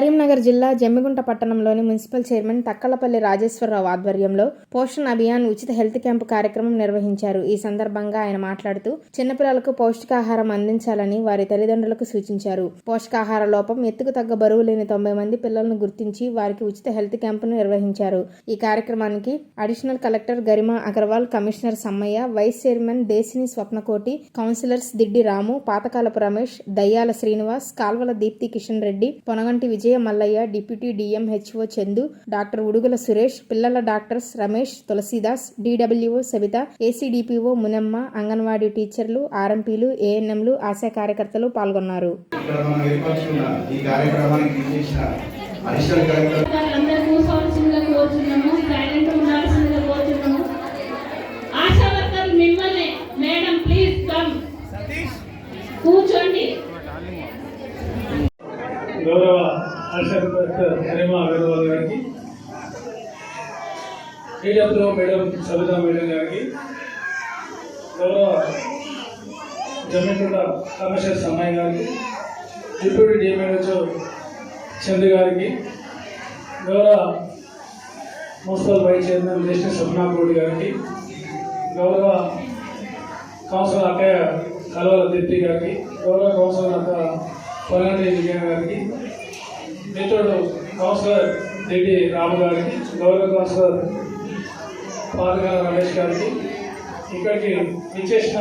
కరీంనగర్ జిల్లా జమ్మిగుంట పట్టణంలోని municipal chairman Takkalapalli Rajeswara Rao ఆధ్వర్యంలో పోషణ్ అభియాన్ ఉచిత హెల్త్ క్యాంపు కార్యక్రమం నిర్వహించారు. ఈ సందర్భంగా ఆయన మాట్లాడుతూ చిన్నపిల్లలకు పౌష్టికాహారం అందించాలని వారి తల్లిదండ్రులకు సూచించారు. పోషకాహార లోపం ఎత్తుకు తగ్గ బరువు లేని తొంభై మంది పిల్లలను గుర్తించి వారికి ఉచిత హెల్త్ క్యాంపును నిర్వహించారు. ఈ కార్యక్రమానికి additional collector Garima Agarwal commissioner Sammaiah vice chairman Desini Swapnakoti councillors Diddi Ramu Pathakalapu Ramesh Dayyala Srinivas Kalvala Deepti Kishan Reddy Ponaganti Vijay Mallaiah deputy DMHO Chandu doctor Udugula Suresh పిల్లల doctors Ramesh Tulasidas DWO Sabitha ACDPO Munamma anganwadi టీచర్లు ఆర్ఎంపీలు ఏఎన్ఎంలు ఆశా కార్యకర్తలు పాల్గొన్నారు. ఈ కార్యక్రమానికి చేసిన additional collector అందరూ కూర్చోవలసిందిగా కోరుతున్నాము సైలెంట్ ఉండాల్సిందిగా కోరుతున్నాము ఆశా వర్కర్లు మిమ్మల్ని మేడం ప్లీజ్ కమ్ కూర్చోండి గౌరవ ఆశా డాక్టర్ హరిమ అగర్వాల్ గారికి టీడబ్ల్యూ మేడం సబితా మేడం గారికి గౌరవ జమ్మికుంట కమిషనర్ సమ్మయ్య గారికి డిప్యూటీ డిఎంహెచ్ఓ చంద్ర గారికి గౌరవ మున్సిపల్ వైస్ చైర్మన్ దేశ సప్నాపూడి గారికి గౌరవ కౌన్సిలర్ అక్కయ్య కలవల దీప్తి గారికి గౌరవ కౌన్సిలర్ అక్క పొలంటి విజయ గారికి మిత్రుడు కౌన్సిలర్ రెడ్డి రాము గారికి గౌరవ కౌన్సిలర్ పాదగాల రమేష్ గారికి ఇక్కడికి విచ్చేసిన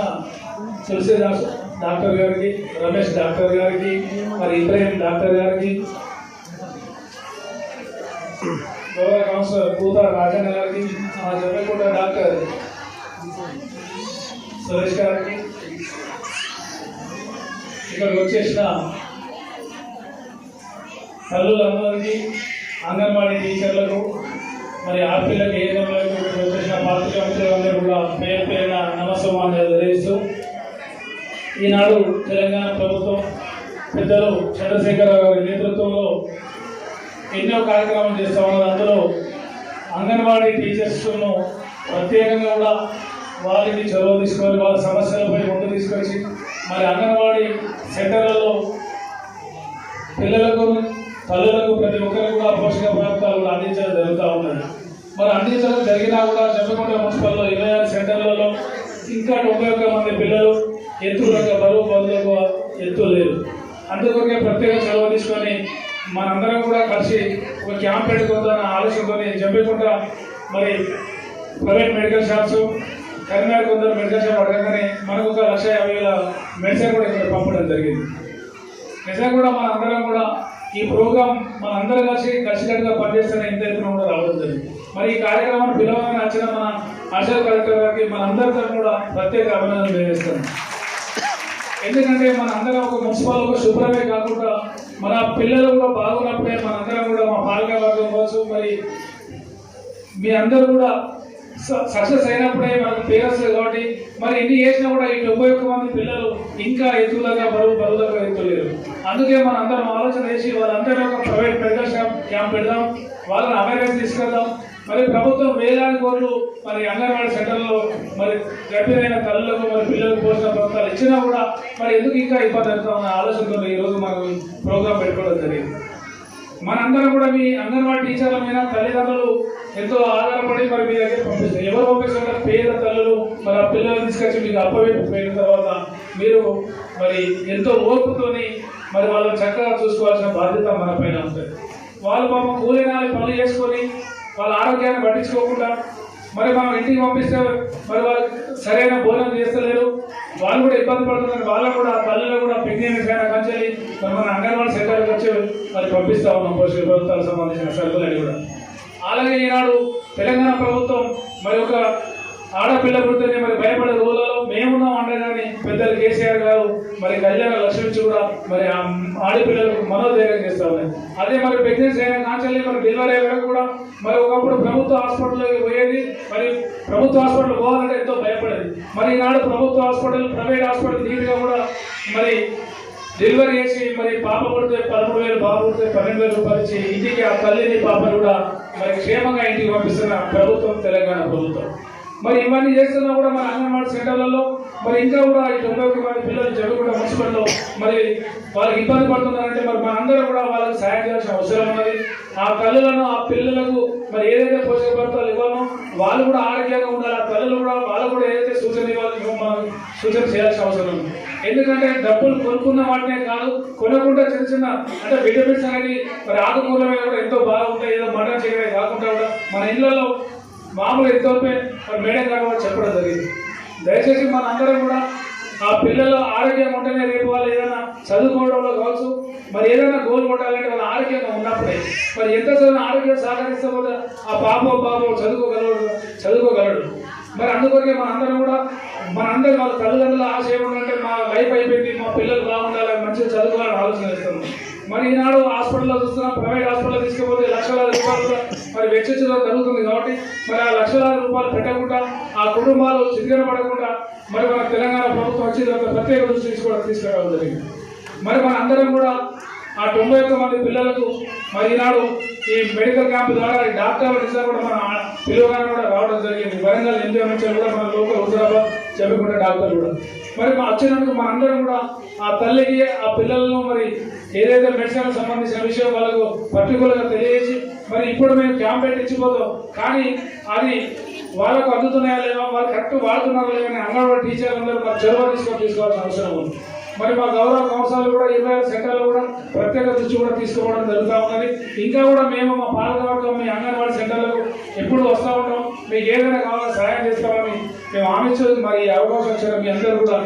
తులసిదాస్ డాక్టర్ గారికి రమేష్ డాక్టర్ గారికి మరి ఇబ్రాహిం డాక్టర్ గారికి గౌరవ కౌన్సిలర్ పూత రాజన్న గారికి మా జమ్మకుంట డాక్టర్ సురేష్ గారికి ఇక్కడికి వచ్చేసిన తల్లులందరికీ అంగన్వాడీ టీచర్లకు మరి ఆర్పీలకు ఏ ఇక్కడికి వచ్చేసిన పాత్రికా మిత్రులందరూ కూడా పేరు పేరున నమస్కారం తెలియజేస్తూ ఈనాడు తెలంగాణ ప్రభుత్వం పెద్దలు చంద్రశేఖరరావు గారి నేతృత్వంలో ఎన్నో కార్యక్రమాలు చేస్తూ ఉన్నారు. అందులో అంగన్వాడీ టీచర్స్ను ప్రత్యేకంగా కూడా వారికి చొరవ తీసుకొని వాళ్ళ సమస్యలపై ముందు తీసుకొచ్చి మరి అంగన్వాడీ సెంటర్లలో పిల్లలకు తల్లులకు ప్రతి ఒక్కరికి కూడా పోషక పదార్థాలు అందించడం జరుగుతూ ఉన్నది. మరి అందించడం జరిగినా కూడా చెప్పకుండా మున్సిపల్లో ఇరవై ఆరు సెంటర్లలో ఇంకా తొంభై ఒక్క మంది పిల్లలు ఎత్తులకు బరువు బదులకు ఎత్తు లేరు అందుకొరకే ప్రత్యేక చొరవ తీసుకొని మనందరం కూడా కలిసి ఒక క్యాంప్ పెట్టుకుందామన్న ఆలోచనతో చెప్పకుండా మరి ప్రైవేట్ మెడికల్ షాప్స్ కరీంనగర్ కొందరు మెడికల్ షాప్ అడగగానే మనకు ఒక లక్ష యాభై వేల మెడిసిన్ కూడా ఇక్కడ పంపడం జరిగింది. నిజంగా కూడా మన అందరం కూడా ఈ ప్రోగ్రాం మన అందరం కలిసి కలిసికట్టుగా పనిచేస్తున్న ఇంత ఎత్తున కూడా రావడం జరిగింది. మరి ఈ కార్యక్రమాన్ని పిలవగానే వచ్చిన మన ఆశా కలెక్టర్ గారికి మన కూడా ప్రత్యేక అభినందనలు తెలియజేస్తాను ఎందుకంటే మన అందరం ఒక మున్సిపల్ ఒక శుభ్రమే కాకుండా మన పిల్లలు కూడా బాగున్నప్పుడే మన అందరం కూడా మా పాలక వర్గం కావచ్చు మరి మీ అందరూ కూడా సక్సెస్ అయినప్పుడే మనకు పేరెంట్స్ కాబట్టి మరి ఎన్ని చేసినా కూడా ఈ డెబ్బై ఒక్క మంది పిల్లలు ఇంకా ఎత్తులుగా బరువు బరువులుగా ఎత్తులేరు. అందుకే మన అందరం ఆలోచన చేసి వాళ్ళందరూ ఒక ప్రైవేట్ ప్రదర్శన క్యాంప్ పెడదాం వాళ్ళని అవేర్నెస్ తీసుకెళ్దాం మరి ప్రభుత్వం వేలాది కోట్లు మరి అంగన్వాడీ సెంటర్లో మరి గర్భిణైన తల్లులకు మరి పిల్లలకు పోషణ పథకాలు ఇచ్చినా కూడా మరి ఎందుకు ఇంకా ఇబ్బంది అవుతామన్న ఆలోచనతో ఈరోజు మనం ప్రోగ్రాం పెట్టుకోవడం జరిగింది. మనందరం కూడా మీ అంగన్వాడీ టీచర్ల మీద తల్లిదండ్రులు ఎంతో ఆధారపడి మరి మీ దగ్గర పంపిస్తారు. ఎవరు పంపిస్తారు పేద తల్లులు మరి ఆ పిల్లలు తీసుకొచ్చి మీకు అప్పవేపోయిన తర్వాత మీరు మరి ఎంతో ఓర్పుతోని మరి వాళ్ళని చక్కగా చూసుకోవాల్సిన బాధ్యత మన పైన ఉంటుంది. వాళ్ళు పాపం కూలినాలి పనులు చేసుకొని వాళ్ళ ఆరోగ్యాన్ని పట్టించుకోకుండా మరి మనం ఇంటికి పంపిస్తే మరి వాళ్ళు సరైన భోజనం చేస్తలేరు. వాళ్ళు కూడా ఇబ్బంది పడుతున్నారు. వాళ్ళకు కూడా తల్లిలో కూడా ప్రెగ్నెంట్ అయిన కంచెల్లి మరి మన అంగన్వాడీ సెంటర్కి వచ్చి మరి పంపిస్తా ఉన్నాం పోషక ప్రభుత్వాలకు సంబంధించిన సరుకులని కూడా. అలాగే ఈనాడు తెలంగాణ ప్రభుత్వం మరి ఒక ఆడపిల్ల పుడితేనే మరి భయపడే రోజులలో మేమున్నాం అండగాని పెద్దలు కేసీఆర్ గారు మరి కళ్యాణ లక్ష్మించి కూడా మరి ఆ ఆడపిల్లలకు మనోధైర్యం చేస్తా ఉన్నాయి అదే మరి ప్రెగ్నెన్సీ అయిన కాంచెల్లి మరి డెలివరీ అయ్యే వరకు కూడా మరి ఒకప్పుడు ప్రభుత్వ హాస్పిటల్లోకి పోయేది మరి ప్రభుత్వ హాస్పిటల్ పోవాలంటే ఎంతో భయపడేది. మరి ఈనాడు ప్రభుత్వ హాస్పిటల్ ప్రైవేట్ హాస్పిటల్ నీట్గా కూడా మరి డెలివరీ చేసి మరి పాప పుడితే పదమూడు వేలు బాబు పుడితే పన్నెండు వేలు పరిచి ఇంటికి ఆ తల్లిని పాపను కూడా మరి క్షేమంగా ఇంటికి పంపిస్తున్న ప్రభుత్వం తెలంగాణ ప్రభుత్వం. మరి ఇవన్నీ చేస్తున్నా కూడా మన అంగన్వాడీ సెంటర్లలో మరి ఇంకా కూడా ఈ తొంభై ఒక్క మంది పిల్లలు జరుగుతున్న మున్సిపల్లో మరి వాళ్ళకి ఇబ్బంది పడుతున్నారంటే మరి మనందరం కూడా వాళ్ళకి సాయం చేయాల్సిన అవసరం ఉన్నది. ఆ తల్లులను ఆ పిల్లలకు మరి ఏదైతే పోషక పదార్థాలు ఇవ్వాలో వాళ్ళు కూడా ఆరోగ్యంగా ఉండాలి. ఆ తల్లులు కూడా వాళ్ళు కూడా ఏదైతే సూచన ఇవ్వాలో మనం సూచన చేయాల్సిన అవసరం ఉంది. ఎందుకంటే డబ్బులు కొనుక్కున్న వాటినే కాదు కొనకుండా చిన్న చిన్న అంటే విటమిన్స్ అనేది మరి ఆకుకూరమే కూడా ఎంతో బాగా ఉంటాయి ఏదో మటన్ చేయడమే కాకుండా కూడా మన ఇళ్ళలో మామూలు ఎంతో మేడం గారు కూడా చెప్పడం జరిగింది. దయచేసి మనందరం కూడా ఆ పిల్లల ఆరోగ్యం ఉంటేనే రేపు వాళ్ళు ఏదైనా చదువుకోవడంలో కావచ్చు మరి ఏదైనా గోల్ కొట్టాలంటే వాళ్ళ ఆరోగ్యంగా ఉన్నప్పుడే మరి ఎంత చదివిన ఆరోగ్యం సహకరిస్తే ఆ పాప బాబో చదువుకోగలడు చదువుకోగలడు. మరి అందుకొరకే మనందరం కూడా మన వాళ్ళ తల్లిదండ్రుల ఆశ ఏమంటే మా లైఫ్ అయిపోయింది మా పిల్లలు బాగుండాలి మంచిగా చదువుకోవాలని ఆలోచన చేస్తున్నాం. మరి ఈనాడు హాస్పిటల్లో చూస్తున్నాం ప్రైవేట్ హాస్పిటల్లో తీసుకుపోతే లక్షలాది రూపాయలు మరి వెచ్చించడం జరుగుతుంది కాబట్టి మరి ఆ లక్షలాది రూపాయలు పెట్టకుండా ఆ కుటుంబాలు చితికిన పడకుండా మరి మన తెలంగాణ ప్రభుత్వం వచ్చి ప్రత్యేక దృష్టి తీసుకోవడం తీసుకురావడం జరిగింది. మరి మన అందరం కూడా ఆ తొంభై ఒక్క మంది పిల్లలకు మరి ఈనాడు ఈ మెడికల్ క్యాంప్ ద్వారా ఈ డాక్టర్ నిజంగా కూడా మన పిలువగానే కూడా రావడం జరిగింది. వరంగల్ ఎంజీ కూడా మన లోకల్ హుజరాబాద్ చెప్పకుండా డాక్టర్ కూడా. మరి మా వచ్చినందుకు మా అందరం కూడా ఆ తల్లికి ఆ పిల్లలను మరి ఏదైతే మెడిసిన్ సంబంధించిన విషయం వాళ్ళకు పర్టికులర్గా తెలియజేసి మరి ఇప్పుడు మేము క్యాంప్ పెట్టించిపోతాం కానీ అది వాళ్ళకు అందుతున్నాయా లేవా? వాళ్ళు కరెక్ట్ వాడుతున్నారా లేవని అని అంగన్వాడీ టీచర్లందరూ మరి చొరవ తీసుకొని తీసుకోవాల్సిన అవసరం ఉంది. మరి మా గౌరవ కౌన్సిల్ కూడా ఇరవై ఆరు సెంటర్లు కూడా ప్రత్యేక దృష్టి కూడా తీసుకోవడం జరుగుతూ ఉన్నది. ఇంకా కూడా మేము మా పాలకవర్గం మీ అంగన్వాడీ సెంటర్లకు ఎప్పుడు వస్తూ ఉంటాం. మీకు ఏదైనా కావాలో సహాయం చేస్తామని మేము ఆమె మరి అవకాశం ఇచ్చిన మీ అందరూ కూడా